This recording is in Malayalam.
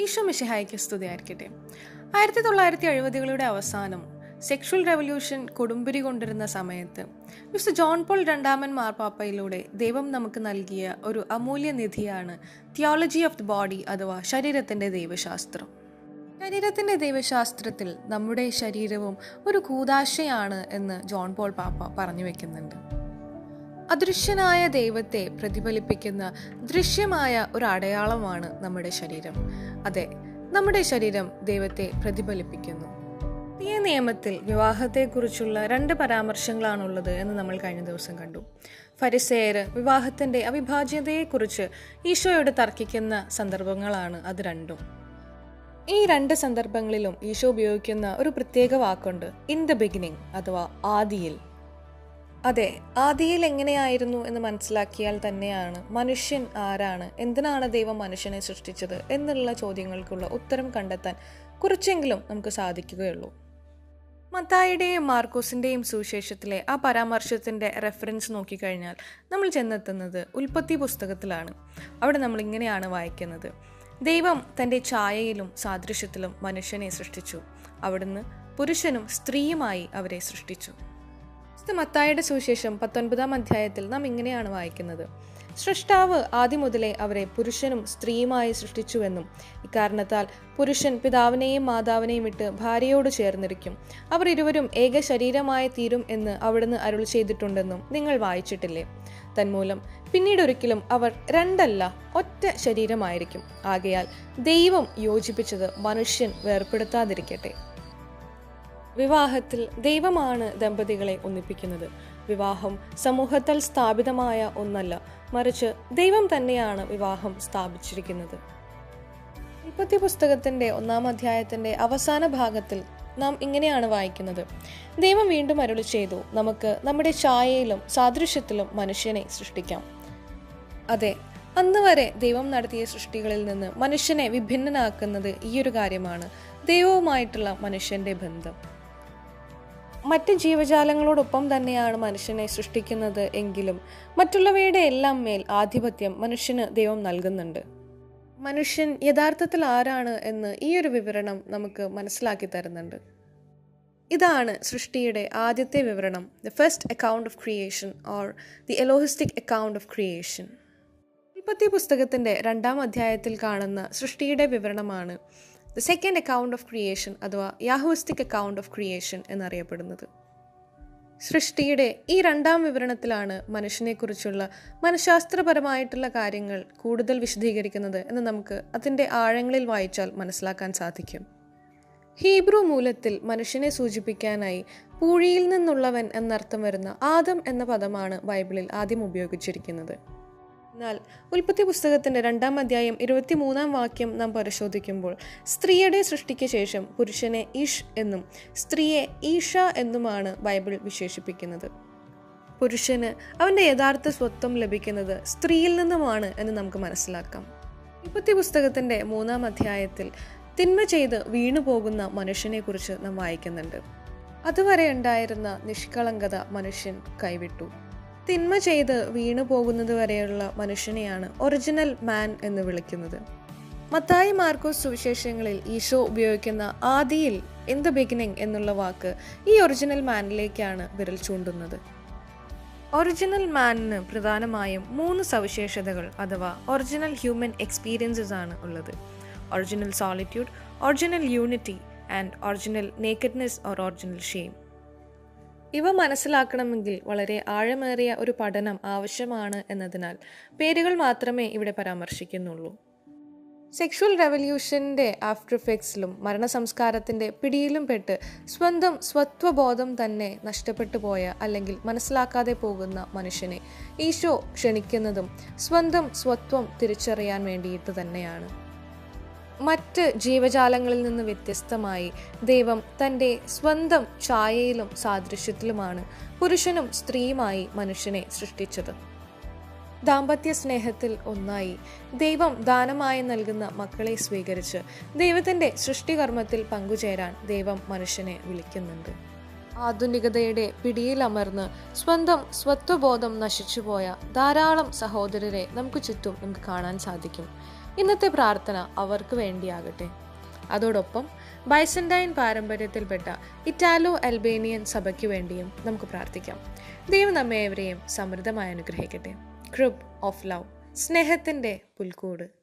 ഈശോ മിഷിഹായ്ക്ക് സ്തുതിയായിരിക്കട്ടെ. ആയിരത്തി തൊള്ളായിരത്തി എഴുപതുകളുടെ അവസാനം സെക്ഷുവൽ റെവല്യൂഷൻ കൊടുമ്പിരി കൊണ്ടിരുന്ന സമയത്ത് മിസ്റ്റർ ജോൺ പോൾ രണ്ടാമൻ മാർപ്പാപ്പയിലൂടെ ദൈവം നമുക്ക് നൽകിയ ഒരു അമൂല്യ നിധിയാണ് തിയോളജി ഓഫ് ദി ബോഡി അഥവാ ശരീരത്തിന്റെ ദൈവശാസ്ത്രം. ശരീരത്തിന്റെ ദൈവശാസ്ത്രത്തിൽ നമ്മുടെ ശരീരവും ഒരു കൂതാശയാണ് എന്ന് ജോൺ പോൾ പാപ്പ പറഞ്ഞു വെക്കുന്നുണ്ട്. അദൃശ്യനായ ദൈവത്തെ പ്രതിഫലിപ്പിക്കുന്ന ദൃശ്യമായ ഒരു അടയാളമാണ് നമ്മുടെ ശരീരം. അതെ നമ്മുടെ ശരീരം ദൈവത്തെ പ്രതിഫലിപ്പിക്കുന്നു. പുതിയ നിയമത്തിൽ വിവാഹത്തെക്കുറിച്ചുള്ള രണ്ട് പരാമർശങ്ങളാണുള്ളത് എന്ന് നമ്മൾ കഴിഞ്ഞ ദിവസം കണ്ടു. ഫരിസേയർ വിവാഹത്തിന്റെ അവിഭാജ്യതയെക്കുറിച്ച് ഈശോയോട് തർക്കിക്കുന്ന സന്ദർഭങ്ങളാണ് അത് രണ്ടും. ഈ രണ്ട് സന്ദർഭങ്ങളിലും ഈശോ ഉപയോഗിക്കുന്ന ഒരു പ്രത്യേക വാക്കുണ്ട് ഇൻ ദ ബിഗിനിങ് അഥവാ ആദിയിൽ അതെ ആദിയിൽ എങ്ങനെയായിരുന്നു എന്ന് മനസ്സിലാക്കിയാൽ തന്നെയാണ്. മനുഷ്യൻ ആരാണ്? എന്തിനാണ് ദൈവം മനുഷ്യനെ സൃഷ്ടിച്ചത്? എന്നുള്ള ചോദ്യങ്ങൾക്കുള്ള ഉത്തരം കണ്ടെത്താൻ കുറച്ചെങ്കിലും നമുക്ക് സാധിക്കുകയുള്ളൂ. മത്തായിയുടെയും മാർക്കോസിന്റെയും സുവിശേഷത്തിലെ ആ പരാമർശത്തിന്റെ റെഫറൻസ് നോക്കിക്കഴിഞ്ഞാൽ നമ്മൾ ചെന്നെത്തുന്നത് ഉൽപ്പത്തി പുസ്തകത്തിലാണ്. അവിടെ നമ്മൾ ഇങ്ങനെയാണ് വായിക്കുന്നത്. ദൈവം തന്റെ ഛായയിലും സാദൃശ്യത്തിലും മനുഷ്യനെ സൃഷ്ടിച്ചു. അവിടുന്ന് പുരുഷനും സ്ത്രീയുമായി അവരെ സൃഷ്ടിച്ചു. വിശുദ്ധ മത്തായുടെ സുവിശേഷം പത്തൊൻപതാം അധ്യായത്തിൽ നാം ഇങ്ങനെയാണ് വായിക്കുന്നത്. സൃഷ്ടാവ് ആദ്യം മുതലേ അവരെ പുരുഷനും സ്ത്രീയുമായി സൃഷ്ടിച്ചുവെന്നും ഇക്കാരണത്താൽ പുരുഷൻ പിതാവിനെയും മാതാവിനെയും വിട്ട് ഭാര്യയോട് ചേർന്നിരിക്കും. അവർ ഇരുവരും ഏക ശരീരമായി തീരും എന്ന് അവിടുന്ന് അരുൾ ചെയ്തിട്ടുണ്ടെന്നും നിങ്ങൾ വായിച്ചിട്ടില്ലേ? തന്മൂലം പിന്നീടൊരിക്കലും അവർ രണ്ടല്ല ഒറ്റ ശരീരമായിരിക്കും. ആകയാൽ ദൈവം യോജിപ്പിച്ചത് മനുഷ്യൻ വേർപ്പെടുത്താതിരിക്കട്ടെ. വിവാഹത്തിൽ ദൈവമാണ് ദമ്പതികളെ ഒന്നിപ്പിക്കുന്നത്. വിവാഹം സമൂഹത്തിൽ സ്ഥാപിതമായ ഒന്നല്ല മറിച്ച് ദൈവം തന്നെയാണ് വിവാഹം സ്ഥാപിച്ചിരിക്കുന്നത്. ഉൽപ്പത്തി പുസ്തകത്തിന്റെ ഒന്നാം അധ്യായത്തിന്റെ അവസാന ഭാഗത്തിൽ നാം ഇങ്ങനെയാണ് വായിക്കുന്നത്. ദൈവം വീണ്ടും അരുളി ചെയ്തു നമുക്ക് നമ്മുടെ ഛായയിലും സാദൃശ്യത്തിലും മനുഷ്യനെ സൃഷ്ടിക്കാം. അതെ അന്ന് വരെ ദൈവം നടത്തിയ സൃഷ്ടികളിൽ നിന്ന് മനുഷ്യനെ വിഭിന്നനാക്കുന്നത് ഈയൊരു കാര്യമാണ് ദൈവവുമായിട്ടുള്ള മനുഷ്യന്റെ ബന്ധം. മറ്റ് ജീവജാലങ്ങളോടൊപ്പം തന്നെയാണ് മനുഷ്യനെ സൃഷ്ടിക്കുന്നത് എങ്കിലും മറ്റുള്ളവയുടെ എല്ലാം മേൽ ആധിപത്യം മനുഷ്യന് ദൈവം നൽകുന്നുണ്ട്. മനുഷ്യൻ യഥാർത്ഥത്തിൽ ആരാണ് എന്ന് ഈ ഒരു വിവരണം നമുക്ക് മനസ്സിലാക്കി തരുന്നുണ്ട്. ഇതാണ് സൃഷ്ടിയുടെ ആദ്യത്തെ വിവരണം the first account of creation or the Elohistic account of creation ഉൽപ്പത്തി പുസ്തകത്തിന്റെ രണ്ടാം അധ്യായത്തിൽ കാണുന്ന സൃഷ്ടിയുടെ വിവരണമാണ് the second account of creation അഥവാ യാഹോസ്റ്റിക് അക്കൗണ്ട് ഓഫ് ക്രിയേഷൻ എന്നറിയപ്പെടുന്നത്. സൃഷ്ടിയുടെ ഈ രണ്ടാം വിവരണത്തിലാണ് മനുഷ്യനെക്കുറിച്ചുള്ള മനഃശാസ്ത്രപരമായിട്ടുള്ള കാര്യങ്ങൾ കൂടുതൽ വിശദീകരിക്കുന്നത് എന്ന് നമുക്ക് അതിന്റെ ആഴങ്ങളിൽ വായിച്ചാൽ മനസ്സിലാക്കാൻ സാധിക്കും. ഹീബ്രു മൂലത്തിൽ മനുഷ്യനെ സൂചിപ്പിക്കാനായി പൂഴിയിൽ നിന്നുള്ളവൻ എന്നർത്ഥം വരുന്ന ആദം എന്ന പദമാണ് ബൈബിളിൽ ആദ്യം ഉപയോഗിച്ചിരിക്കുന്നത്. എന്നാൽ ഉൽപ്പത്തി പുസ്തകത്തിന്റെ രണ്ടാം അധ്യായം ഇരുപത്തിമൂന്നാം വാക്യം നാം പരിശോധിക്കുമ്പോൾ സ്ത്രീയുടെ സൃഷ്ടിക്ക് ശേഷം പുരുഷനെ ഇഷ് എന്നും സ്ത്രീയെ ഈഷ എന്നുമാണ് ബൈബിൾ വിശേഷിപ്പിക്കുന്നത്. പുരുഷന് അവന്റെ യഥാർത്ഥ സ്വത്വം ലഭിക്കുന്നത് സ്ത്രീയിൽ നിന്നുമാണ് എന്ന് നമുക്ക് മനസ്സിലാക്കാം. ഉൽപ്പത്തി പുസ്തകത്തിന്റെ മൂന്നാം അധ്യായത്തിൽ തിന്മ ചെയ്ത് വീണു പോകുന്ന മനുഷ്യനെക്കുറിച്ച് നാം വായിക്കുന്നുണ്ട്. അതുവരെ ഉണ്ടായിരുന്ന നിഷ്കളങ്കത മനുഷ്യൻ കൈവിട്ടു. തിന്മ ചെയ്ത് വീണു പോകുന്നത് വരെയുള്ള മനുഷ്യനെയാണ് ഒറിജിനൽ മാൻ എന്ന് വിളിക്കുന്നത്. മത്തായി മാർക്കോസ് സുവിശേഷങ്ങളിൽ ഈശോ ഉപയോഗിക്കുന്ന ആദിയിൽ ഇൻ ദ ബിഗിനിങ് എന്നുള്ള വാക്ക് ഈ ഒറിജിനൽ മാനിലേക്കാണ് വിരൽ ചൂണ്ടുന്നത്. ഒറിജിനൽ മാനിന് പ്രധാനമായും മൂന്ന് സവിശേഷതകൾ അഥവാ ഒറിജിനൽ ഹ്യൂമൻ എക്സ്പീരിയൻസസ് ആണ് ഉള്ളത്. Original solitude original unity and original nakedness or original shame. ഇവ മനസ്സിലാക്കണമെങ്കിൽ വളരെ ആഴമേറിയ ഒരു പഠനം ആവശ്യമാണ് എന്നതിനാൽ പേരുകൾ മാത്രമേ ഇവിടെ പരാമർശിക്കുന്നുള്ളൂ. സെക്ഷുവൽ റെവല്യൂഷന്റെ ആഫ്റ്റർ എഫക്ട്സിലും മരണസംസ്കാരത്തിന്റെ പിടിയിലും പെട്ട് സ്വന്തം സ്വത്വബോധം തന്നെ നഷ്ടപ്പെട്ടു പോയ അല്ലെങ്കിൽ മനസ്സിലാക്കാതെ പോകുന്ന മനുഷ്യനെ ഈശോ ക്ഷണിക്കുന്നതും സ്വന്തം സ്വത്വം തിരിച്ചറിയാൻ വേണ്ടിയിട്ട് തന്നെയാണ്. മറ്റ് ജീവജാലങ്ങളിൽ നിന്ന് വ്യത്യസ്തമായി ദൈവം തന്റെ സ്വന്തം ഛായയിലും സാദൃശ്യത്തിലുമാണ് പുരുഷനും സ്ത്രീയുമായി മനുഷ്യനെ സൃഷ്ടിച്ചത്. ദാമ്പത്യ സ്നേഹത്തിൽ ഒന്നായി ദൈവം ദാനമായി നൽകുന്ന മക്കളെ സ്വീകരിച്ച് ദൈവത്തിന്റെ സൃഷ്ടികർമ്മത്തിൽ പങ്കുചേരാൻ ദൈവം മനുഷ്യനെ വിളിക്കുന്നുണ്ട്. ആധുനികതയുടെ പിടിയിലമർന്ന് സ്വന്തം സ്വത്വബോധം നശിച്ചുപോയ ധാരാളം സഹോദരരെ നമുക്ക് ചുറ്റും നമുക്ക് കാണാൻ സാധിക്കും. ഇന്നത്തെ പ്രാർത്ഥന അവർക്ക് വേണ്ടിയാകട്ടെ. അതോടൊപ്പം ബൈസൻഡൈൻ പാരമ്പര്യത്തിൽപ്പെട്ട ഇറ്റാലോ അൽബേനിയൻ സഭയ്ക്ക് വേണ്ടിയും നമുക്ക് പ്രാർത്ഥിക്കാം. ദൈവം നമ്മെ ഏവരെയും സമൃദ്ധമായി അനുഗ്രഹിക്കട്ടെ. ക്രിബ് ഓഫ് ലവ് സ്നേഹത്തിന്റെ പുൽക്കൂട്.